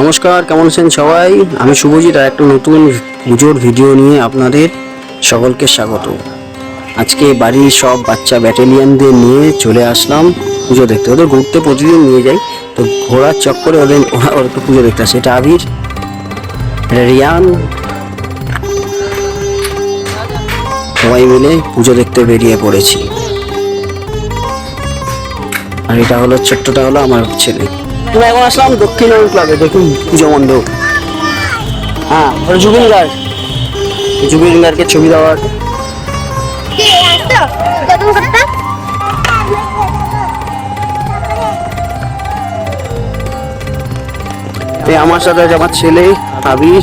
নমস্কার, কেমন আছেন সবাই? আমি শুভজিৎ আর একটা নতুন পুজোর ভিডিও নিয়ে আপনাদের সকলকে স্বাগত। আজকে বাড়ির সব বাচ্চা ব্যাটালিয়ানদের নিয়ে চলে আসলাম পুজো দেখতে। ওদের ঘুরতে প্রতিদিন নিয়ে যাই। তো ঘোড়ার চক্করে ওদের, ওরা ওরা একটু পুজো দেখতে আসে। এটা আবির রিয়ান। সবাই মিলে পুজো দেখতে বেরিয়ে পড়েছি। আর এটা হলো ছোট্টটা হলো আমার ছেলে। আমরা এখন আসলাম দক্ষিণ ক্লাবে দেখুন পুজো মণ্ডপ হ্যাঁ ওটা জুবিন গার্গ। জুবিন গার্গের ছবি দেওয়া আছে। কে আসতো কত করতে এই আমার সাথে আছে আমার ছেলে আবির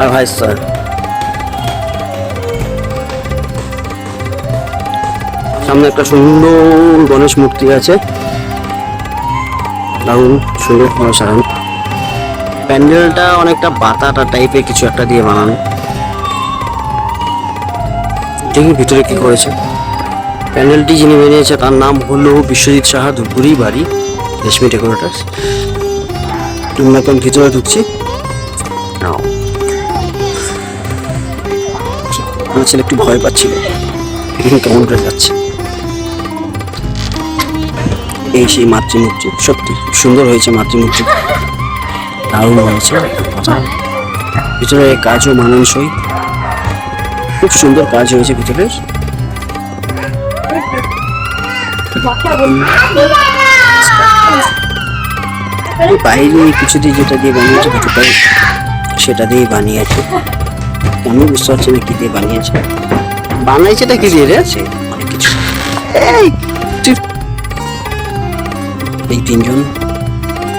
আর ভাই স্যার। সামনে একটা সুন্দর গণেশ মূর্তি আছে। দারুণ সুন্দর করে সাজানো প্যান্ডেলটা অনেকটা বাতাটা টাইপের কিছু একটা দিয়ে বানানো। দেখি ভিতরে কি করেছে। প্যান্ডেলটি যিনি বানিয়েছে তার নাম হলো বিশ্বজিৎ সাহা ধুপগুড়ি বাড়ি, রেশমি ডেকোরেটার্স। আমরা এখন ভিতরে ঢুকছি। আমার ছেলে একটু ভয় পাচ্ছিল। কেমন করে যাচ্ছে? এই সেই মাতৃমূর্তি, সত্যি, সুন্দর হয়েছে মাতৃমূর্তি। দারুণ হয়েছে ভিতরে কাজও মানানসই। খুব সুন্দর কাজ হয়েছে ভিতরের এই বাইরে কিছু দিয়ে যেটা দিয়ে বানিয়েছে ভিতরটাই, সেটা দিয়ে বানিয়েছে। আমি বুঝতে পারছি না কি দিয়ে বানিয়েছে। বানাইছে এটা কি দিয়ে রে? আছে, অনেক কিছু। এই এই তিনজন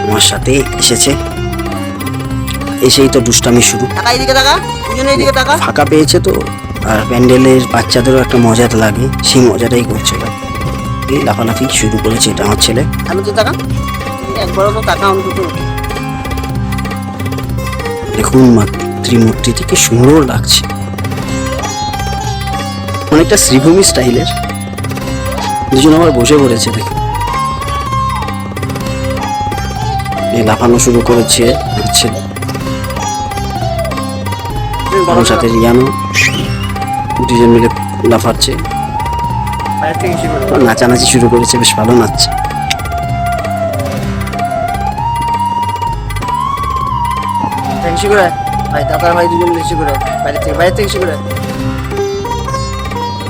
আমার সাথে এসেছে। এসেই তো দুষ্টামি শুরু। ফাঁকা পেয়েছে তো আর প্যান্ডেলের বাচ্চাদেরও একটা মজা লাগে সেই মজাটাই করছে এই লাফালাফি শুরু করেছে এটা আমার ছেলে। আমি তো টাকা একবারও তো টাকা অন্তত দেখুন মাতৃমূর্তিটি কি সুন্দর লাগছে। অনেকটা শ্রীভূমি স্টাইলের। দুজন আবার বসে পড়েছে দেখুন। লাফানো শুরু করেছে আমার সাথে রিয়ানো দুজন মিলে লাফাচ্ছে। নাচানাচি শুরু করেছে বেশ ভালো নাচছে।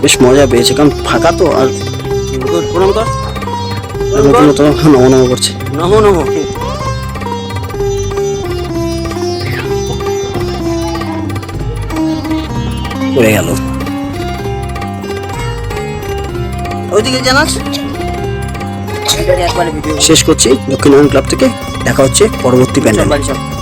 বেশি মজা পেয়েছে কারণ ফাঁকা তো আর প্রণাম কর নম নম করছে। নমো নমো পড়ে গেল। ওইদিকে জানাস। শেষ করছি দক্ষিণ ক্লাব থেকে। দেখা হচ্ছে পরবর্তী প্যান্ডেল।